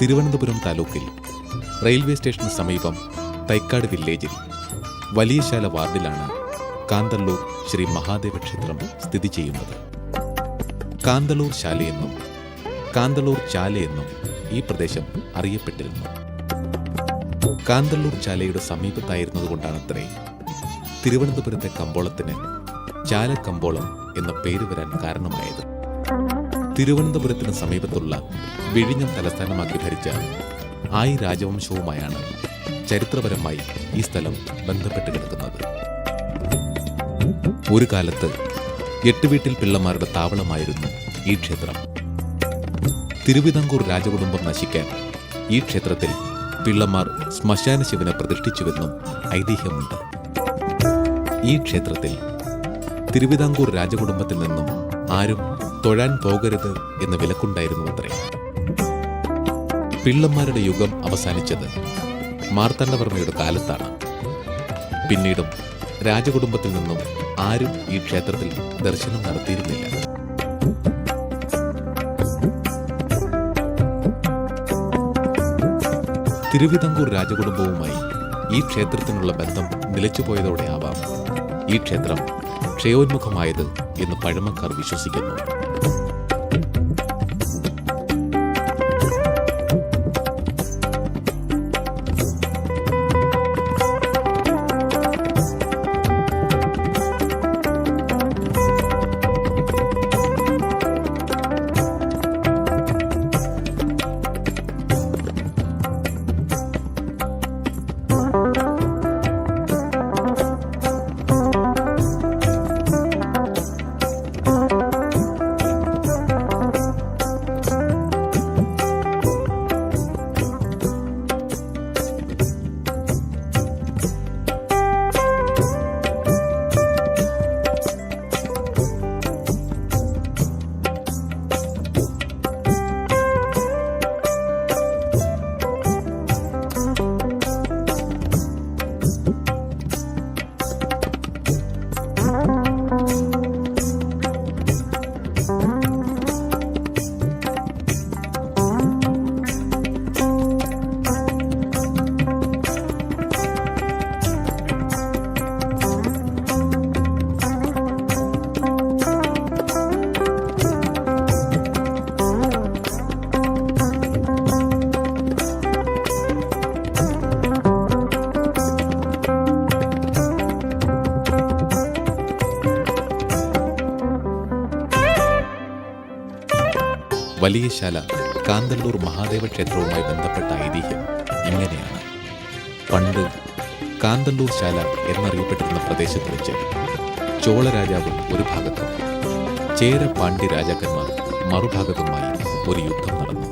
തിരുവനന്തപുരം താലൂക്കിൽ റെയിൽവേ സ്റ്റേഷന് സമീപം തൈക്കാട് വില്ലേജിൽ വലിയശാല വാർഡിലാണ് കാന്തല്ലൂർ ശ്രീ മഹാദേവ ക്ഷേത്രം സ്ഥിതി ചെയ്യുന്നത്. കാന്തല്ലൂർ ശാലയെന്നും കാന്തല്ലൂർ ചാലയെന്നും ഈ പ്രദേശം അറിയപ്പെട്ടിരുന്നു. കാന്തല്ലൂർ ചാലയുടെ സമീപത്തായിരുന്നതുകൊണ്ടാണത്രേ തിരുവനന്തപുരത്തെ കമ്പോളത്തിന് ചാലക്കമ്പോളം എന്ന പേര് വരാൻ കാരണമായത്. തിരുവനന്തപുരത്തിന് സമീപത്തുള്ള വിഴിഞ്ഞം തലസ്ഥാനമാക്കി ഭരിച്ച ആയി രാജവംശവുമായാണ് ചരിത്രപരമായി ഈ സ്ഥലം ബന്ധപ്പെട്ട് കിടക്കുന്നത്. ഒരു കാലത്ത് എട്ടുവീട്ടിൽ പിള്ളമാരുടെ താവളമായിരുന്നു ഈ ക്ഷേത്രം. തിരുവിതാംകൂർ രാജകുടുംബം നശിക്കാൻ ഈ ക്ഷേത്രത്തിൽ പിള്ളമാർ ശ്മശാന ശിവനെ പ്രതിഷ്ഠിച്ചുവെന്നും ഐതിഹ്യമുണ്ട്. ഈ ക്ഷേത്രത്തിൽ തിരുവിതാംകൂർ രാജകുടുംബത്തിൽ നിന്നും ആരും തൊഴാൻ പോകരുത് എന്ന് വിലക്കുണ്ടായിരുന്നു അത്രേ. പിള്ളന്മാരുടെ യുഗം അവസാനിച്ചത് മാർത്തണ്ഡവർമ്മയുടെ കാലത്താണ്. പിന്നീടും രാജകുടുംബത്തിൽ നിന്നും ആരും ഈ ക്ഷേത്രത്തിൽ ദർശനം നടത്തിയിരുന്നില്ല. തിരുവിതാംകൂർ രാജകുടുംബവുമായി ഈ ക്ഷേത്രത്തിനുള്ള ബന്ധം നിലച്ചുപോയതോടെ ആവാം ഈ ക്ഷേത്രം ക്ഷയോന്മുഖമായത് എന്ന് പഴമക്കാർ വിശ്വസിക്കുന്നു. വലിയശാല കാന്തല്ലൂർ മഹാദേവ ക്ഷേത്രവുമായി ബന്ധപ്പെട്ട ഐതിഹ്യം ഇങ്ങനെയാണ്. പണ്ട് കാന്തല്ലൂർ ശാല എന്നറിയപ്പെട്ടിരുന്ന പ്രദേശത്ത് വെച്ച് ചോള രാജാവ് ഒരു ഭാഗത്തും ചേര പാണ്ഡ്യ രാജാക്കന്മാർ മറുഭാഗത്തുമായി ഒരു യുദ്ധം നടന്നു.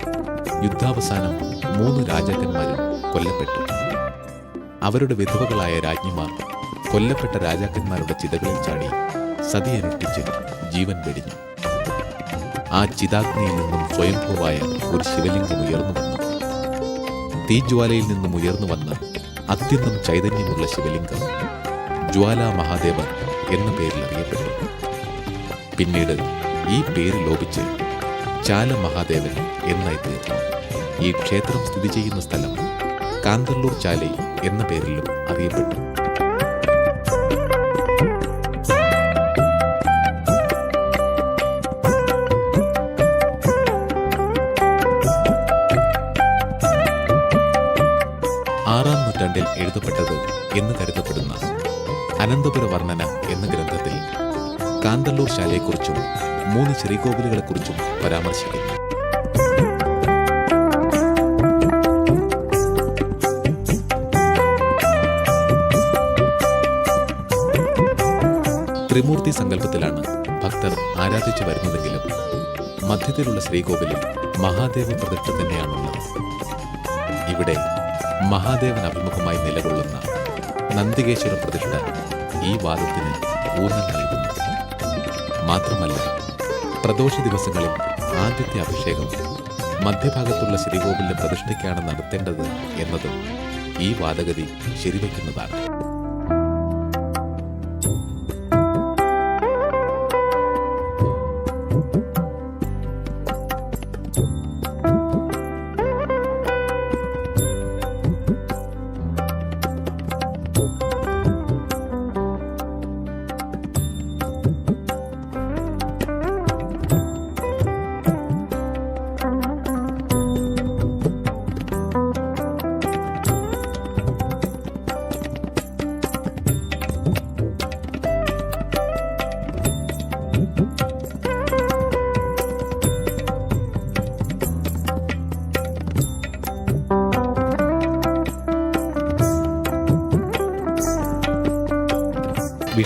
യുദ്ധാവസാനം മൂന്ന് രാജാക്കന്മാരും കൊല്ലപ്പെട്ടു. അവരുടെ വിധവകളായ രാജ്ഞിമാർ കൊല്ലപ്പെട്ട രാജാക്കന്മാരുടെ ചിതകളിൽ ചാടി സതിയനുഷ്ഠിച്ച് ജീവൻ വെടിഞ്ഞു. ആ ചിതാഗ്നിയിൽ നിന്നും സ്വയംഭൂവായ ഒരു ശിവലിംഗം ഉയർന്നു വന്നു. തീജ്വാലയിൽ നിന്നും ഉയർന്നു വന്ന അത്യന്തം ചൈതന്യമുള്ള ശിവലിംഗം ജ്വാല മഹാദേവൻ എന്ന പേരിൽ അറിയപ്പെട്ടു. പിന്നീട് ഈ പേര് ലോപിച്ച് ചാല മഹാദേവൻ എന്നായി തീർന്നു. ഈ ക്ഷേത്രം സ്ഥിതി ചെയ്യുന്ന സ്ഥലം കാന്തല്ലൂർ ചാലൈ എന്ന പേരിലും അറിയപ്പെട്ടു. എഴുതപ്പെട്ടത് എന്ന് കരുതപ്പെടുന്ന അനന്തപുര വർണന എന്ന ഗ്രന്ഥത്തിൽ കാന്തല്ലൂർ ശാലയെക്കുറിച്ചും മൂന്ന് ശ്രീകോവിലുകളെക്കുറിച്ചും പരാമർശിക്കുന്നു. ത്രിമൂർത്തി സങ്കല്പത്തിലാണ് ഭക്തർ ആരാധിച്ചു വരുന്നതെങ്കിലും മധ്യത്തിലുള്ള ശ്രീകോവിലിൽ മഹാദേവ പ്രതിഷ്ഠ തന്നെയാണുള്ളത്. ഇവിടെ മഹാദേവൻ അഭിമുഖമായി നിലകൊള്ളുന്ന നന്ദികേശ്വര പ്രതിഷ്ഠ ഈ വാദത്തിന് ഊന്നൽ നൽകുന്നു. മാത്രമല്ല പ്രദോഷ ദിവസങ്ങളിൽ ആദ്യത്തെ അഭിഷേകം മധ്യഭാഗത്തുള്ള ശ്രീകോവിലിന്റെ പ്രതിഷ്ഠയ്ക്കാണ് നടത്തേണ്ടത് എന്നതും ഈ വാദഗതി ശരിവയ്ക്കുന്നതാണ്.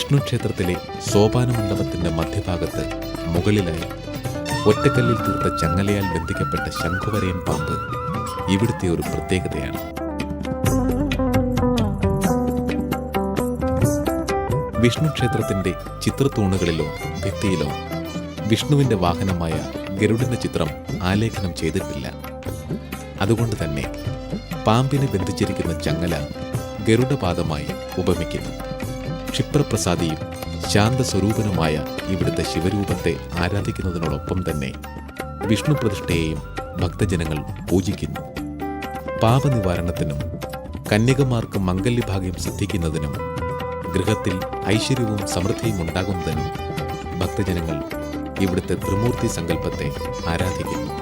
വിഷ്ണു ക്ഷേത്രത്തിലെ സോപാന മണ്ഡപത്തിന്റെ മധ്യഭാഗത്ത് മുകളിലായി ഒറ്റക്കല്ലിൽ തീർത്ത ചങ്ങലയാൽ ബന്ധിക്കപ്പെട്ട ശംഖുവരയൻ പാമ്പ് ഇവിടുത്തെ ഒരു പ്രത്യേകതയാണ്. വിഷ്ണു ക്ഷേത്രത്തിന്റെ ചിത്രത്തൂണുകളിലോ ഭിത്തിയിലോ വിഷ്ണുവിന്റെ വാഹനമായ ഗരുഡിന്റെ ചിത്രം ആലേഖനം ചെയ്തിട്ടില്ല. അതുകൊണ്ട് തന്നെ പാമ്പിനെ ബന്ധിച്ചിരിക്കുന്ന ചങ്ങല ഗരുഡപാദമായി ഉപമിക്കുന്നു. ക്ഷിപ്രപ്രസാദിയും ശാന്തസ്വരൂപനുമായ ഇവിടുത്തെ ശിവരൂപത്തെ ആരാധിക്കുന്നതിനോടൊപ്പം തന്നെ വിഷ്ണു പ്രതിഷ്ഠയെയും ഭക്തജനങ്ങൾ പൂജിക്കുന്നു. പാപനിവാരണത്തിനും കന്യകമാർക്ക് മംഗല്യഭാഗ്യം സിദ്ധിക്കുന്നതിനും ഗൃഹത്തിൽ ഐശ്വര്യവും സമൃദ്ധിയും ഉണ്ടാകുന്നതിനും ഭക്തജനങ്ങൾ ഇവിടുത്തെ ത്രിമൂർത്തി സങ്കല്പത്തെ ആരാധിക്കുന്നു.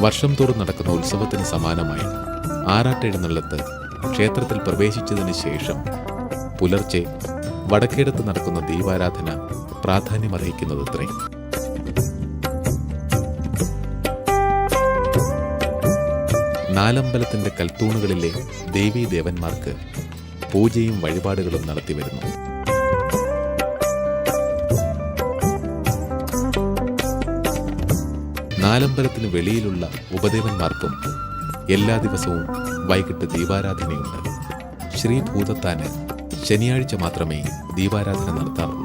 വർഷം തോറും നടക്കുന്ന ഉത്സവത്തിന് സമാനമായി ആറാട്ടെഴുന്നള്ളത്ത് ക്ഷേത്രത്തിൽ പ്രവേശിച്ചതിന് ശേഷം പുലർച്ചെ വടക്കേടത്ത് നടക്കുന്ന ദീപാരാധന പ്രാധാന്യമർഹിക്കുന്നതത്രേ. നാലമ്പലത്തിന്റെ കൽത്തൂണുകളിലെ ദേവീദേവന്മാർക്ക് പൂജയും വഴിപാടുകളും നടത്തിവരുന്നു. നാലമ്പലത്തിന് വെളിയിലുള്ള ഉപദേവന്മാർക്കും എല്ലാ ദിവസവും വൈകിട്ട് ദീപാരാധനയുണ്ട്. ശ്രീഭൂതത്താന് ശനിയാഴ്ച മാത്രമേ ദീപാരാധന നടത്താറുള്ളൂ.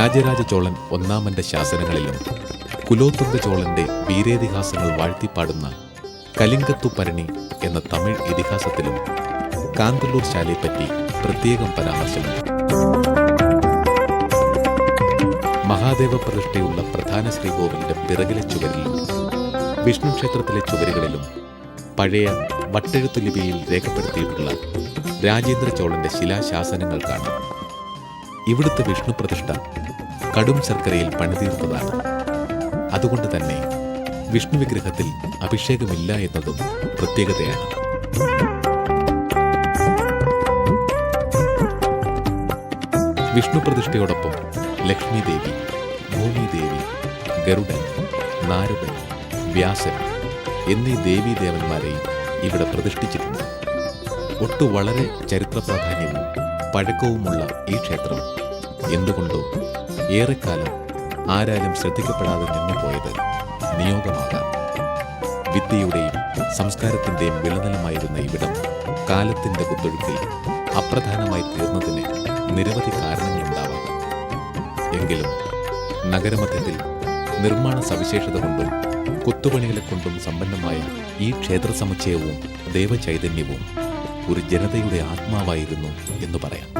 രാജരാജ ചോളൻ ഒന്നാമന്റെ ശാസനങ്ങളിലും കുലോത്തുംഗ ചോളന്റെ വീരേതിഹാസങ്ങൾ വാഴ്ത്തിപ്പാടുന്ന കലിംഗത്തു പരണി എന്ന തമിഴ് ഇതിഹാസത്തിലും കാന്തല്ലൂർ ശാലയെപ്പറ്റി പ്രത്യേകം പരാമർശമുണ്ട്. മഹാദേവ പ്രതിഷ്ഠയുള്ള പ്രധാന ശ്രീകോവിലിന്റെ പിറകിലെ ചുവരിലും വിഷ്ണു ക്ഷേത്രത്തിലെ ചുവരുകളിലും പഴയ വട്ടെഴുത്തു ലിപിയിൽ രേഖപ്പെടുത്തിയിട്ടുള്ള രാജേന്ദ്ര ചോളന്റെ ശിലാശാസനങ്ങൾ കാണാം. ഇവിടുത്തെ വിഷ്ണു പ്രതിഷ്ഠ കടും ശർക്കരയിൽ പണിതീർത്തതാണ്. അതുകൊണ്ട് തന്നെ വിഷ്ണു വിഗ്രഹത്തിൽ അഭിഷേകമില്ല എന്നതും പ്രത്യേകതയാണ്. വിഷ്ണു പ്രതിഷ്ഠയോടൊപ്പം ലക്ഷ്മി ദേവി ഗരുഡൻ നാരദൻ വ്യാസൻ എന്നീ ദേവീ ദേവന്മാരെയും ഇവിടെ പ്രതിഷ്ഠിച്ചിട്ടുണ്ട്. ഒട്ടു വളരെ ചരിത്ര പ്രാധാന്യവും പഴക്കവുമുള്ള ഈ ക്ഷേത്രം എന്തുകൊണ്ടോ ഏറെക്കാലം ആരാലും ശ്രദ്ധിക്കപ്പെടാതെ നിന്നുപോയത് നിയോഗമാകാം. വിദ്യയുടെയും സംസ്കാരത്തിന്റെയും വിളനിലമായിരുന്ന ഇവിടം കാലത്തിന്റെ കുത്തൊഴുക്കിൽ അപ്രധാനമായി തീർന്നതിന് നിരവധി കാരണങ്ങളുണ്ടാവാം. എങ്കിലും നഗരമധ്യത്തിൽ നിർമ്മാണ സവിശേഷത കൊണ്ടും കൊത്തുപണികളെ കൊണ്ടും സമ്പന്നമായ ഈ ക്ഷേത്ര സമുച്ചയവും ദേവചൈതന്യവും ഒരു ജനതയുടെ ആത്മാവായിരുന്നു എന്ന് പറയാം.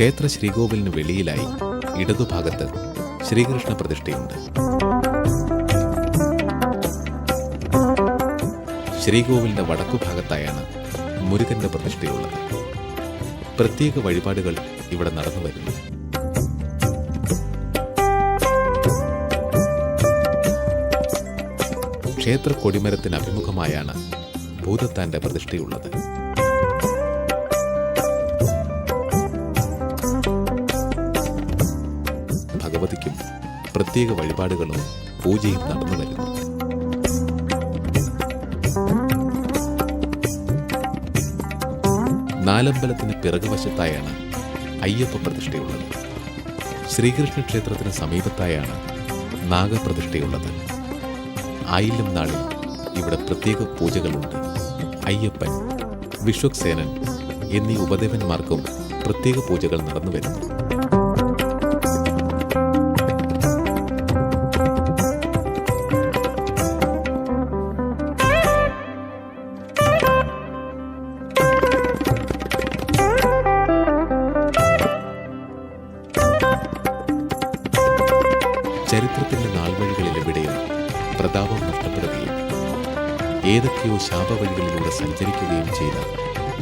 ക്ഷേത്ര ശ്രീകോവിലിന് വെളിയിലായി ഇടതുഭാഗത്ത് ശ്രീകൃഷ്ണ പ്രതിഷ്ഠയുണ്ട്. ശ്രീകോവിലിന്റെ വടക്കുഭാഗത്തായാണ് മുരുകന്റെ പ്രതിഷ്ഠയുള്ളത്. പ്രത്യേക വഴിപാടുകൾ ഇവിടെ നടന്നു വരുന്നു. ക്ഷേത്ര കൊടിമരത്തിന് അഭിമുഖമായാണ് ഭൂതത്താന്റെ പ്രതിഷ്ഠയുള്ളത്. ഭഗവതിക്കും പ്രത്യേക വഴിപാടുകളും പൂജയും നടന്നു വരുന്നു. നാലമ്പലത്തിന് പിറകുവശത്തായാണ് അയ്യപ്പ പ്രതിഷ്ഠയുള്ളത്. ശ്രീകൃഷ്ണ ക്ഷേത്രത്തിന് സമീപത്തായാണ് നാഗപ്രതിഷ്ഠയുള്ളത്. ആയില്യം നാളിൽ ഇവിടെ പ്രത്യേക പൂജകളുണ്ട്. അയ്യപ്പൻ വിശ്വക്സേനൻ എന്നീ ഉപദേവന്മാർക്കും പ്രത്യേക പൂജകൾ നടന്നു വരുന്നു. ഏതൊക്കെയോ സഞ്ചരിക്കുകയും ചെയ്ത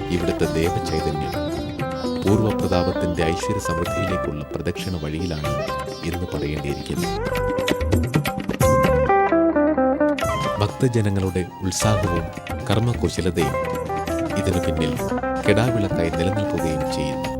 ഇവിടുത്തെ ദേവചൈതന്യം പൂർവപ്രതാപത്തിന്റെ ഐശ്വര്യ സമൃദ്ധിയിലേക്കുള്ള പ്രദക്ഷിണ വഴിയിലാണ് എന്ന് പറയേണ്ടിയിരിക്കുന്നു. ഭക്തജനങ്ങളുടെ ഉത്സാഹവും കർമ്മകുശലതയും ഇതിനു പിന്നിൽ കെടാവിളക്കായി നിലനിൽക്കുകയും ചെയ്യുന്നു.